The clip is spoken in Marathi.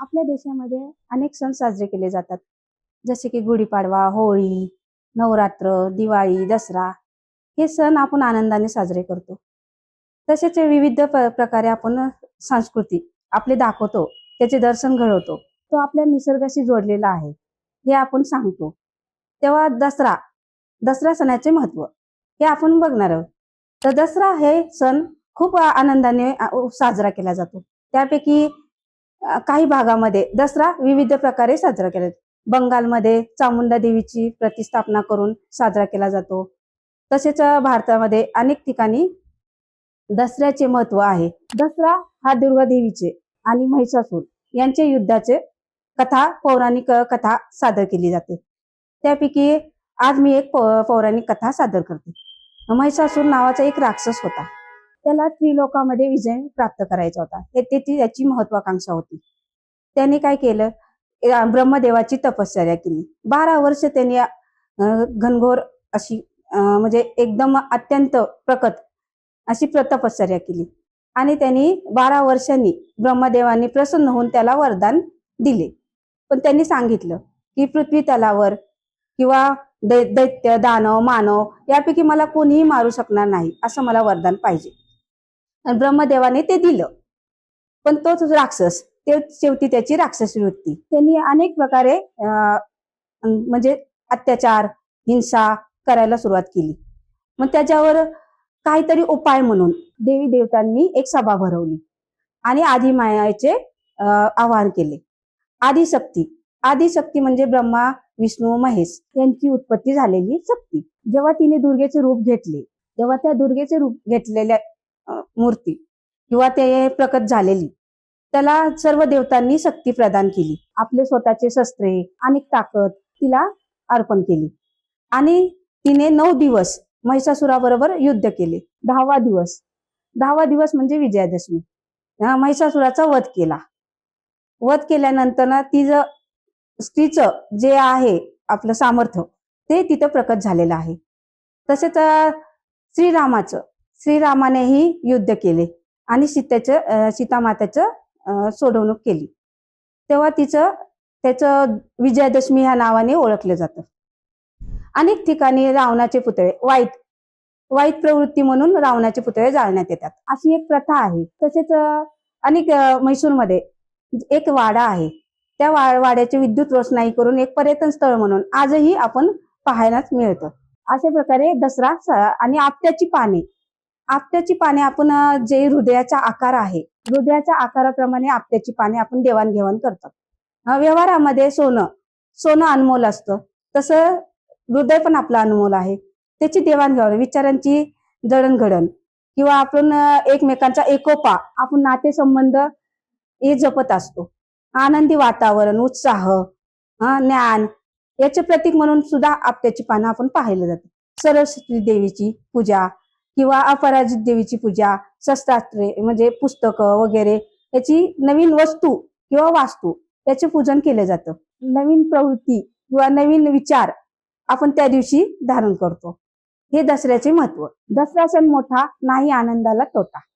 आपल्या देशामध्ये अनेक सण साजरे केले जातात. जसे की गुढीपाडवा होळी नवरात्र दिवाळी दसरा हे सण आपण आनंदाने साजरे करतो. तसेच विविध प्रकारे आपण संस्कृती आपले दाखवतो त्याचे दर्शन घडवतो तो आपल्या निसर्गाशी जोडलेला आहे हे आपण सांगतो. तेव्हा दसरा दसरा सणाचे महत्त्व हे आपण बघणार आहोत. तर दसरा हे सण खूप आनंदाने साजरा केला जातो. त्यापैकी काही भागामध्ये दसरा विविध प्रकारे साजरा केला जातो. बंगालमध्ये चामुंडा देवीची प्रतिस्थापना करून साजरा केला जातो. तसेच भारतामध्ये अनेक ठिकाणी दसऱ्याचे महत्त्व आहे. दसरा हा दुर्गा देवीचे आणि महिषासूर यांचे युद्धाचे कथा पौराणिक कथा सादर केली जाते. त्यापैकी आज मी एक पौराणिक कथा सादर करते. महिषासूर नावाचा एक राक्षस होता. त्याला त्रिलोकामध्ये विजय प्राप्त करायचा होता. हे त्याची याची महत्वाकांक्षा होती. त्याने काय केलं? ब्रह्मदेवाची तपश्चर्या केली. बारा वर्ष त्यांनी घनघोर अशी म्हणजे एकदम अत्यंत प्रकट अशी प्र- तपश्चर्या केली. आणि त्यांनी बारा वर्षांनी ब्रह्मदेवांनी प्रसन्न होऊन त्याला वरदान दिले. पण त्यांनी सांगितलं की पृथ्वी तलावर किंवा दैत्य दानव मानव यापैकी मला कोणीही मारू शकणार नाही असं मला वरदान पाहिजे. आणि ब्रह्मदेवाने ते दिलं. पण तोच राक्षस ते शेवटी त्याची राक्षसी वृत्ती त्यांनी अनेक प्रकारे अं, म्हणजे अत्याचार हिंसा करायला सुरुवात केली. मग त्याच्यावर काहीतरी उपाय म्हणून देवी देवतांनी एक सभा भरवली आणि आदिमायाचे आवाहन केले. आदिशक्ती आदिशक्ती म्हणजे ब्रह्मा विष्णू महेश यांची उत्पत्ती झालेली शक्ती. जेव्हा तिने दुर्गेचे रूप घेतले तेव्हा त्या दुर्गेचे रूप घेतलेल्या मूर्ती किंवा ते प्रकट झालेली. त्याला सर्व देवतांनी शक्ती प्रदान केली. आपले स्वतःचे शस्त्रे आणि ताकद तिला अर्पण केली. आणि तिने नऊ दिवस महिषासुराबरोबर युद्ध केले. दहावा दिवस. दहावा दिवस म्हणजे विजयादशमी. महिषासुराचा वध केला. वध केल्यानंतर ना तिचं स्त्रीचं जे आहे आपलं सामर्थ्य ते तिथं प्रकट झालेलं आहे. तसेच श्रीरामाचं श्रीरामानेही युद्ध केले आणि सीतेचं सीतामात्याचं सीतामातेचं सोडवणूक केली. तेव्हा तिचं त्याचं विजयादशमी ह्या नावाने ओळखलं जातं. अनेक ठिकाणी रावणाचे पुतळे वाईट वाईट प्रवृत्ती म्हणून रावणाचे पुतळे जाळण्यात येतात. अशी एक प्रथा आहे. तसेच अनेक म्हैसूरमध्ये एक वाडा आहे. त्या वा- वाड्याची विद्युत रोषणाई करून एक पर्यटन स्थळ म्हणून आजही आपण पाहायलाच मिळतं. अशा प्रकारे दसरा आणि आपट्याची पाने आपट्याची पाने आपण जे हृदयाचा आकार आहे हृदयाच्या आकाराप्रमाणे आपट्याची पाने आपण देवाणघेवाण करतात. व्यवहारामध्ये सोनं सोनं अनमोल असतं. तसं हृदय पण आपलं अनमोल आहे. त्याची देवाणघेवाण विचारांची जडणघडण किंवा आपण एकमेकांचा एकोपा आपण नातेसंबंध हे जपत असतो. आनंदी वातावरण उत्साह ज्ञान याचे प्रतीक म्हणून सुद्धा आपट्याची पानं आपण पाहिलं जातं सरस्वती देवीची पूजा किंवा अपराजित देवीची पूजा शस्त्रास्त्रे म्हणजे पुस्तकं वगैरे याची नवीन वस्तू किंवा वास्तू याचे पूजन केलं जातं. नवीन प्रवृत्ती किंवा नवीन विचार आपण त्या दिवशी धारण करतो. हे दसऱ्याचे महत्त्व. दसरा सण मोठा नाही आनंदाला तोटा.